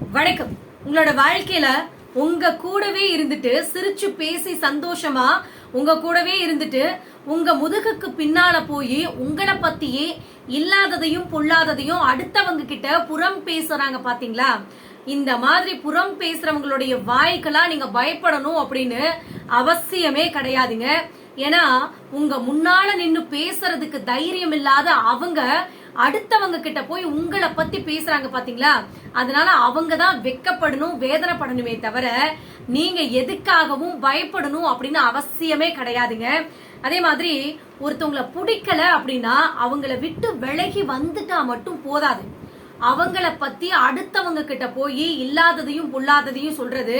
வணக்கம். உங்களோட வாழ்க்கையில உங்க கூடவே இருந்துட்டு சிரிச்சு பேசி சந்தோஷமா உங்க கூடவே இருந்துட்டு உங்க முதுகுக்கு பின்னால போய் உங்களை பத்தியே இல்லாததையும் பொல்லாததையும் அடுத்தவங்க கிட்ட புறம் பேசுறாங்க பாத்தீங்களா? இந்த மாதிரி புறம் பேசுறவங்களுடைய வாய்க்கெல்லாம் நீங்க பயப்படணும் அப்படின்னு அவசியமே கிடையாதுங்க. ஏன்னா உங்க முன்னால நின்னு பேசுறதுக்கு தைரியம் இல்லாத அவங்க அடுத்தவங்க கிட்ட போய் உங்களை பத்தி பேசுறாங்க பாத்தீங்களா? அதனால அவங்க தான் வெக்கப்படணும் வேதனைப்படணுமே தவிர நீங்க எதுக்காகவும் பயப்படணும் அப்படின்னு அவசியமே கிடையாதுங்க. அதே மாதிரி ஒருத்தவங்கள பிடிக்கல அப்படின்னா அவங்கள விட்டு விலகி வந்துட்டா மட்டும் போதாது. அவங்கள பத்தி அடுத்தவங்க கிட்ட போய் இல்லாததையும் புல்லாததையும் சொல்றது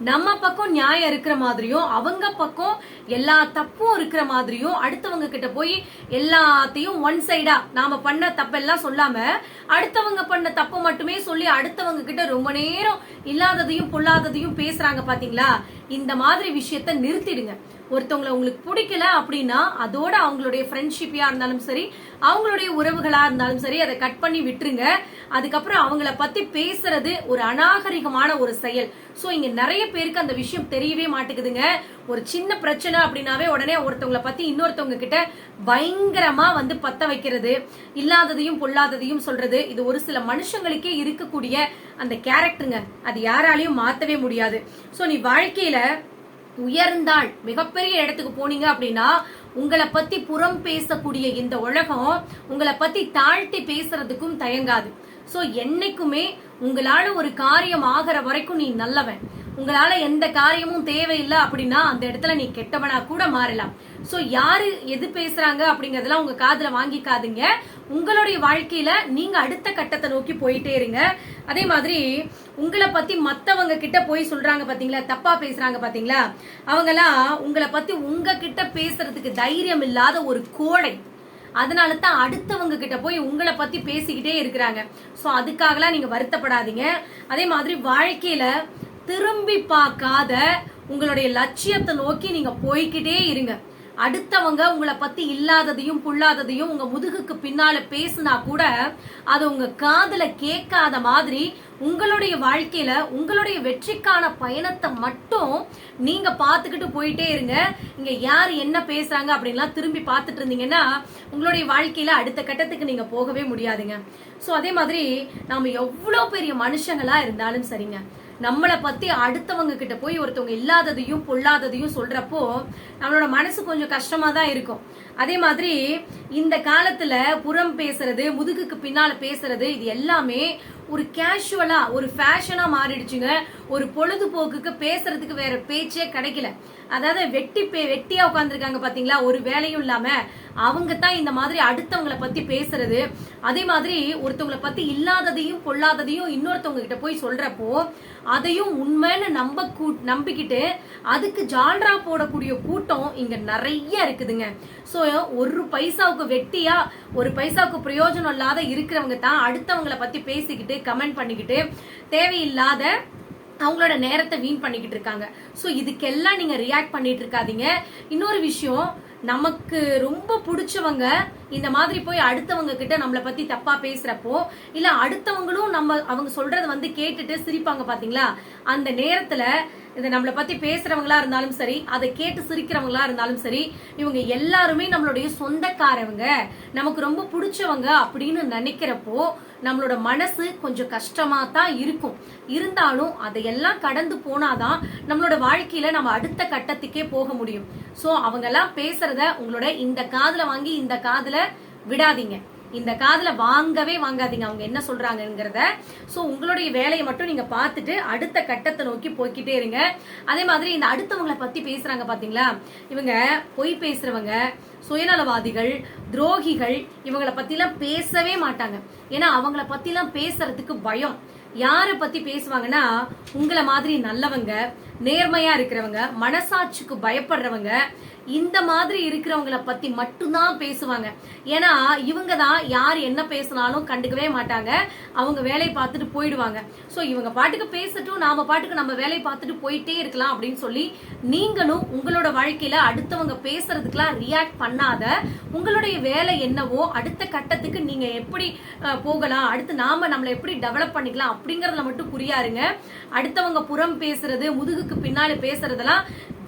நம்ம பக்கம் நியாயம் இருக்கிற மாதிரியும் அவங்க பக்கம் எல்லா தப்பும் இருக்கிற மாதிரியும் அடுத்தவங்க கிட்ட போய் எல்லாத்தையும் ஒன் சைடா நாம பண்ண தப்பெல்லாம் சொல்லாம அடுத்தவங்க பண்ண தப்பு மட்டுமே சொல்லி அடுத்தவங்க கிட்ட ரொம்ப நேரம் இல்லாததையும் பொல்லாததையும் பேசுறாங்க பாத்தீங்களா? இந்த மாதிரி விஷயத்த நிறுத்திடுங்க. ஒருத்தவங்களை உங்களுக்கு பிடிக்கல அப்படின்னா அதோட அவங்களுடைய ஃப்ரெண்ட்ஷிப்பியா இருந்தாலும் சரி அவங்களுடைய உறவுகளா இருந்தாலும் சரி அதை கட் பண்ணி விட்டுருங்க. அதுக்கப்புறம் அவங்கள பத்தி பேசுறது ஒரு அநாகரிகமான ஒரு செயல். சோ இங்க நிறைய பேருக்கு அந்த விஷயம் தெரியவே மாட்டேங்குதுங்க. ஒரு சின்ன பிரச்சனை அப்படின்னாவே உடனே ஒருத்தவங்களை பத்தி இன்னொருத்தவங்க கிட்ட பயங்கரமா வந்து பத்த வைக்கிறது இல்லாததையும் பொல்லாததையும் சொல்றது இது ஒரு சில மனுஷங்களுக்கே இருக்கக்கூடிய அந்த கேரக்டருங்க அது யாராலையும் மாத்தவே முடியாது. சோ நீ வாழ்க்கையில உயர்ந்தாள் மிகப்பெரிய இடத்துக்கு போனீங்க அப்படின்னா உங்களை பத்தி புறம் பேசக்கூடிய இந்த உலகம் உங்களை பத்தி தாழ்த்தி பேசுறதுக்கும் தயங்காது. சோ என்னைக்குமே உங்களால ஒரு காரியம் ஆகிற வரைக்கும் நீ நல்லவன். உங்களால எந்த காரியமும் தேவையில்லை அப்படின்னா அந்த இடத்துல நீ கெட்டவனா கூட மாறலாம். சோ யாரு எது பேசுறாங்க அப்படிங்கறதெல்லாம் உங்க காதுல வாங்கிக்காதுங்க. உங்களுடைய வாழ்க்கையில நீங்க அடுத்த கட்டத்தை நோக்கி போயிட்டே இருங்க. அதே மாதிரி உங்களை பத்தி மத்தவங்க கிட்ட போய் சொல்றாங்க பாத்தீங்களா? தப்பா பேசுறாங்க பாத்தீங்களா? அவங்கெல்லாம் உங்களை பத்தி உங்க கிட்ட பேசுறதுக்கு தைரியம் இல்லாத ஒரு கோடை. அதனால தான் அடுத்தவங்க கிட்ட போய் உங்களை பத்தி பேசிக்கிட்டே இருக்கிறாங்க. ஸோ அதுக்காகலாம் நீங்க வருத்தப்படாதீங்க. அதே மாதிரி வாழ்க்கையில திரும்பி பார்க்காத உங்களுடைய லட்சியத்தை நோக்கி நீங்க போய்கிட்டே இருங்க. அடுத்தவங்க உங்களை பத்தி இல்லாததையும் புல்லாததையும் உங்க முதுகுக்கு பின்னால பேசுனா கூட அது உங்க காதல கேட்காத மாதிரி உங்களுடைய வாழ்க்கையில உங்களுடைய வெற்றிக்கான பயணத்தை மட்டும் நீங்க பாத்துக்கிட்டு போயிட்டே இருங்க. இங்க யார் என்ன பேசுறாங்க அப்படின்லாம் திரும்பி பார்த்துட்டு இருந்தீங்கன்னா உங்களுடைய வாழ்க்கையில அடுத்த கட்டத்துக்கு நீங்க போகவே முடியாதுங்க. சோ அதே மாதிரி நாம எவ்வளவு பெரிய மனுஷங்களா இருந்தாலும் சரிங்க. நம்மளை பத்தி அடுத்தவங்க கிட்ட போய் ஒருத்தவங்க இல்லாததையும் பொல்லாததையும் சொல்றப்போ நம்மளோட மனசு கொஞ்சம் கஷ்டமா தான் இருக்கும். அதே மாதிரி இந்த காலத்துல புறம் பேசுறது முதுகுக்கு பின்னால பேசுறது இது எல்லாமே ஒரு கேஷுவலா ஒரு ஃபேஷனா மாறிடுச்சுங்க. ஒரு பொழுதுபோக்குக்கு பேசுறதுக்கு வேற பேச்சே கிடைக்கல. அதாவது வெட்டி பே வெட்டியா உட்காந்துருக்காங்க பாத்தீங்களா? ஒரு வேலையும் இல்லாம அவங்க தான் இந்த மாதிரி அடுத்தவங்களை பத்தி பேசுறது. அதே மாதிரி ஒருத்தவங்களை பத்தி இல்லாததையும் பொல்லாததையும் இன்னொருத்தவங்க கிட்ட போய் சொல்றப்போ அதையும் உண்மைன்னு நம்ப கூ- நம்பிக்கிட்டு அதுக்கு ஜால்ரா போடக்கூடிய கூட்டம் இங்க நிறைய இருக்குதுங்க. ஸோ ஒரு பைசாவுக்கு வெட்டியா ஒரு பைசாவுக்கு பிரயோஜனம் இல்லாத இருக்கிறவங்க தான் அடுத்தவங்களை பத்தி பேசிக்கிட்டு கமெண்ட் பண்ணிக்கிட்டு தேவையில்லாத அவங்களோட நேரத்தை வீண் பண்ணிக்கிட்டு இருக்காங்க. ஸோ இதுக்கெல்லாம் நீங்க ரியாக்ட் பண்ணிட்டு இருக்காதீங்க. இன்னொரு விஷயம் நமக்கு ரொம்ப பிடிச்சவங்க இந்த மாதிரி போய் அடுத்தவங்க கிட்ட நம்மளை பத்தி தப்பா பேசுறப்போ இல்ல அடுத்தவங்களும் நம்ம அவங்க சொல்றத வந்து கேட்டுட்டு சிரிப்பாங்க பாத்தீங்களா? அந்த நேரத்துல இதை நம்மளை பத்தி பேசுறவங்களா இருந்தாலும் சரி அதை கேட்டு சிரிக்கிறவங்களா இருந்தாலும் சரி இவங்க எல்லாருமே நம்மளுடைய சொந்தக்காரவங்க. நமக்கு ரொம்ப பிடிச்சவங்க அப்படின்னு நினைக்கிறப்போ நம்மளோட மனசு கொஞ்சம் கஷ்டமா தான் இருக்கும். இருந்தாலும் அதையெல்லாம் கடந்து போனாதான் நம்மளோட வாழ்க்கையில நம்ம அடுத்த கட்டத்துக்கே போக முடியும். சோ அவங்க எல்லாம் பேசுறத உங்களோட இந்த காதுல வாங்கி இந்த காதுல விடாதீங்க. இந்த காதல வாங்கவே வாங்காதீங்க. அவங்க என்ன சொல்றாங்கங்கிறத. சோ உங்களுடைய வேலையை மட்டும் நீங்க பார்த்துட்டு அடுத்த கட்டத்தை நோக்கி போய்க்கிட்டே இருங்க. அதே மாதிரி இந்த அடுத்தவங்களை பத்தி பேசுறாங்க பாத்தீங்களா? இவங்க பொய் பேசுறவங்க சுயநலவாதிகள் துரோகிகள் இவங்கள பத்திலாம் பேசவே மாட்டாங்க. ஏன்னா அவங்கள பத்திலாம் பேசுறதுக்கு பயம். யாரை பத்தி பேசுவாங்கன்னா உங்களை மாதிரி நல்லவங்க நேர்மையா இருக்கிறவங்க மனசாட்சிக்கு பயப்படுறவங்க இந்த மாதிரி இருக்கிறவங்கள பத்தி மட்டும்தான் பேசுவாங்க. ஏன்னா இவங்க தான் யார் என்ன பேசினாலும் கண்டுக்கவே மாட்டாங்க. அவங்க வேலையை பார்த்துட்டு போயிடுவாங்க. ஸோ இவங்க பாட்டுக்கு பேசட்டும் நாம பாட்டுக்கு நம்ம வேலையை பார்த்துட்டு போயிட்டே இருக்கலாம் அப்படின்னு சொல்லி நீங்களும் உங்களோட வாழ்க்கையில அடுத்தவங்க பேசுறதுக்கெல்லாம் ரியாக்ட் பண்ணாத உங்களுடைய வேலை என்னவோ அடுத்த கட்டத்துக்கு நீங்க எப்படி போகலாம் அடுத்து நாம நம்மளை எப்படி டெவலப் பண்ணிக்கலாம் அப்படிங்கறதுல மட்டும் புரியாருங்க. அடுத்தவங்க புறம் பேசுறது முதுகுக்கு பின்னாடி பேசுறதெல்லாம்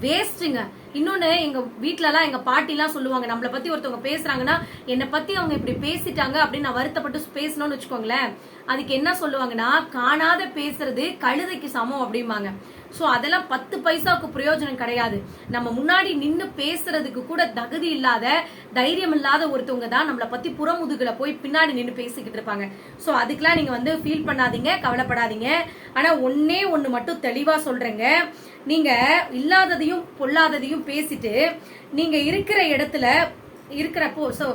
வேஸ்ட்டுங்க. இன்னொன்னு எங்க வீட்ல எல்லாம் எங்க பாட்டி எல்லாம் சொல்லுவாங்க நம்மள பத்தி ஒருத்தவங்க பேசுறாங்கன்னா என்னை பத்தி அவங்க இப்படி பேசிட்டாங்க அப்படின்னு நான் வருத்தப்பட்டு பேசணும்னு வச்சுக்கோங்களேன். அதுக்கு என்ன சொல்லுவாங்கன்னா காணாத பேசுறது கழுதைக்கு சமம் அப்படிம்பாங்க. ஸோ அதெல்லாம் பத்து பைசாவுக்கு பிரயோஜனம் கிடையாது. நம்ம முன்னாடி நின்று பேசுறதுக்கு கூட தகுதி இல்லாத தைரியம் இல்லாத ஒருத்தவங்க தான் நம்மளை பத்தி புறமுதுகுல போய் பின்னாடி நின்று பேசிக்கிட்டு இருப்பாங்க. ஸோ அதுக்கெல்லாம் நீங்க வந்து ஃபீல் பண்ணாதீங்க கவலைப்படாதீங்க. ஆனா ஒன்னே ஒன்று மட்டும் தெளிவா சொல்றேங்க. நீங்க இல்லாததையும் பொல்லாததையும் பேசிட்டு நீங்க இருக்கிற இடத்துல இருக்கிறப்போ ஸோ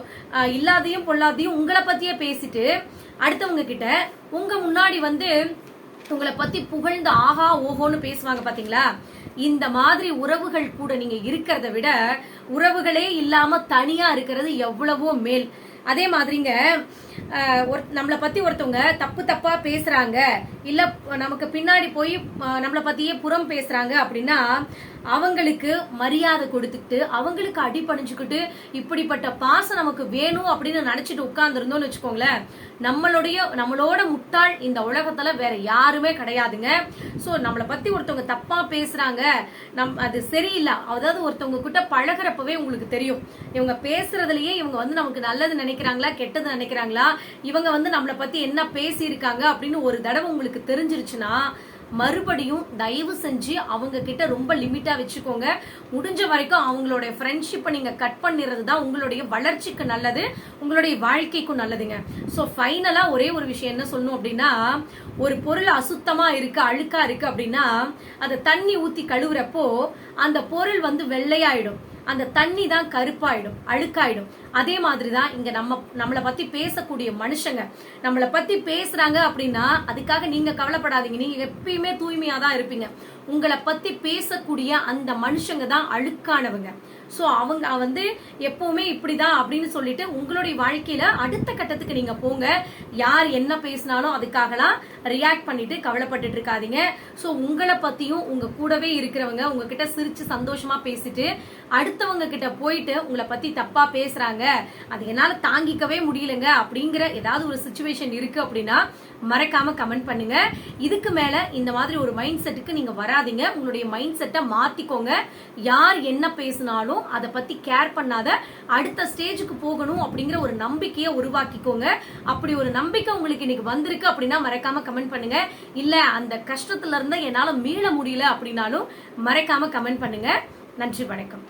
இல்லாதையும் பொல்லாதையும் உங்களை பத்தியே பேசிட்டு அடுத்தவங்க கிட்ட உங்க முன்னாடி வந்து உங்களை பத்தி புகழ்ந்து ஆஹா ஓஹோன்னு பேசுவாங்க பாத்தீங்களா? இந்த மாதிரி உறவுகள் கூட நீங்க இருக்கிறத விட உறவுகளே இல்லாம தனியா இருக்கிறது எவ்வளவோ மேல். அதே மாதிரிங்க ஒரு நம்மளை பத்தி ஒருத்தவங்க தப்பு தப்பா பேசுறாங்க இல்ல நமக்கு பின்னாடி போய் நம்மளை பத்தியே புறம் பேசுறாங்க அப்படின்னா அவங்களுக்கு மரியாதை கொடுத்துக்கிட்டு அவங்களுக்கு அடிபணிஞ்சுக்கிட்டு இப்படிப்பட்ட பாசம் நமக்கு வேணும் அப்படின்னு நினைச்சிட்டு உட்கார்ந்து வச்சுக்கோங்களேன் நம்மளுடைய நம்மளோட முட்டாள் இந்த உலகத்துல வேற யாருமே கிடையாதுங்க. சோ நம்மளை பத்தி ஒருத்தவங்க தப்பா பேசுறாங்க நம் அது சரியில்லை. அதாவது ஒருத்தவங்க கிட்ட பழகுறப்பவே உங்களுக்கு தெரியும். இவங்க பேசுறதுலயே இவங்க வந்து நமக்கு நல்லது நினைக்கிறாங்களா கெட்டது நினைக்கிறாங்களா இவங்க வந்து நம்மளை பத்தி என்ன பேசியிருக்காங்க அப்படின்னு ஒரு தடவை உங்களுக்கு தெரிஞ்சிருச்சுன்னா மறுபடியும் தயவு செஞ்சு அவங்க கிட்ட ரொம்ப லிமிட்டா வச்சுக்கோங்க. முடிஞ்ச வரைக்கும் அவங்களுடைய ஃப்ரெண்ட்ஷிப்பை நீங்க கட் பண்ணிடுறது தான் உங்களுடைய வளர்ச்சிக்கு நல்லது உங்களுடைய வாழ்க்கைக்கும் நல்லதுங்க. ஸோ ஃபைனலா ஒரே ஒரு விஷயம் என்ன சொல்லணும் அப்படின்னா ஒரு பொருள் அசுத்தமா இருக்கு அழுக்கா இருக்கு அப்படின்னா அதை தண்ணி ஊத்தி கழுவுறப்போ அந்த பொருள் வந்து வெள்ளையாயிடும். அந்த தண்ணி தான் கருப்பாயிடும் அழுக்காயிடும். அதே மாதிரி தான் இங்க நம்ம நம்மளை பத்தி பேசக்கூடிய மனுஷங்க. நம்மளை பத்தி பேசுறாங்க அப்படின்னா அதுக்காக நீங்க கவலைப்படாதீங்க. நீங்க எப்பயுமே தூய்மையா தான் இருப்பீங்க. உங்களை பத்தி பேசக்கூடிய அந்த மனுஷங்க தான் அழுக்கானவங்க. ஸோ அவங்க வந்து எப்பவுமே இப்படிதான் அப்படின்னு சொல்லிட்டு உங்களுடைய வாழ்க்கையில அடுத்த கட்டத்துக்கு நீங்க போங்க. யார் என்ன பேசினாலும் அதுக்காகலாம் ரியாக்ட் பண்ணிட்டு கவலைப்பட்டுட்டு இருக்காதீங்க. ஸோ உங்களை பத்தியும் உங்க கூடவே இருக்கிறவங்க உங்ககிட்ட சிரிச்சு சந்தோஷமா பேசிட்டு அடுத்தவங்க கிட்ட போயிட்டு உங்களை பத்தி தப்பா பேசுறாங்க. அது என்னால தாங்கிக்கவே முடியலங்க அப்படிங்கிற ஏதாவது ஒரு சுச்சுவேஷன் இருக்கு அப்படின்னா மறக்காம கமெண்ட் பண்ணுங்க. இதுக்கு மேல இந்த மாதிரி ஒரு மைண்ட் செட்டுக்கு நீங்க வராதிங்க. உங்களுடைய மைண்ட் செட்டை மாத்திக்கோங்க. யார் என்ன பேசினாலும் அதை பத்தி கேர் பண்ணாத. அடுத்த ஸ்டேஜுக்கு போகணும் அப்படிங்கிற ஒரு நம்பிக்கையை உருவாக்கிக்கோங்க. அப்படி ஒரு நம்பிக்கை உங்களுக்கு இன்னைக்கு வந்திருக்கு அப்படின்னா மறக்காம கமெண்ட் பண்ணுங்க. இல்ல அந்த கஷ்டத்துல இருந்து என்னால மீள முடியல அப்படின்னாலும் மறக்காம கமெண்ட் பண்ணுங்க. நன்றி வணக்கம்.